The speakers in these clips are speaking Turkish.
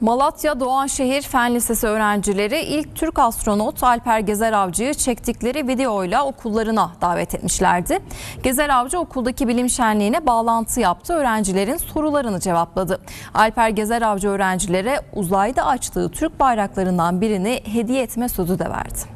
Malatya Doğanşehir Fen Lisesi öğrencileri ilk Türk astronot Alper Gezer Avcı'yı çektikleri videoyla okullarına davet etmişlerdi. Gezer Avcı okuldaki bilim şenliğine bağlantı yaptı, öğrencilerin sorularını cevapladı. Alper Gezer Avcı öğrencilere uzayda açtığı Türk bayraklarından birini hediye etme sözü de verdi.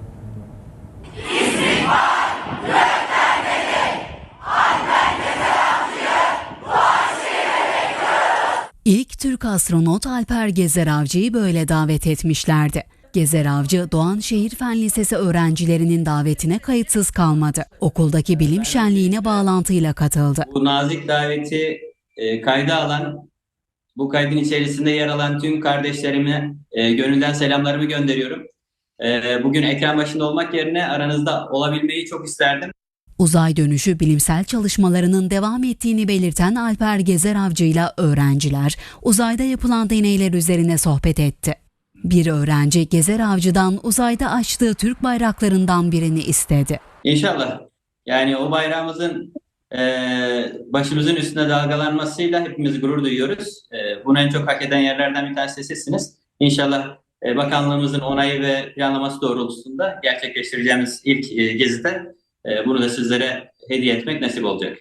İlk Türk astronot Alper Gezer Avcı'yı böyle davet etmişlerdi. Gezer Avcı, Doğanşehir Fen Lisesi öğrencilerinin davetine kayıtsız kalmadı. Okuldaki bilim şenliğine bağlantıyla katıldı. Bu nazik daveti e, kayda alan, bu kaydın içerisinde yer alan tüm kardeşlerime e, gönülden selamlarımı gönderiyorum. E, bugün ekran başında olmak yerine aranızda olabilmeyi çok isterdim. Uzay dönüşü bilimsel çalışmalarının devam ettiğini belirten Alper Gezer Avcı ile öğrenciler uzayda yapılan deneyler üzerine sohbet etti. Bir öğrenci Gezer Avcı'dan uzayda açtığı Türk bayraklarından birini istedi. İnşallah. Yani o bayrağımızın e, başımızın üstünde dalgalanmasıyla hepimiz gurur duyuyoruz. E, bunu en çok hak eden yerlerden bir tanesi sizsiniz. İnşallah e, bakanlığımızın onayı ve planlaması doğrultusunda gerçekleştireceğimiz ilk e, gezide e, bunu da sizlere hediye etmek nasip olacak.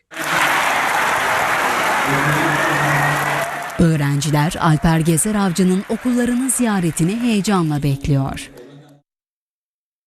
Öğrenciler Alper Gezer Avcı'nın okullarının ziyaretini heyecanla bekliyor.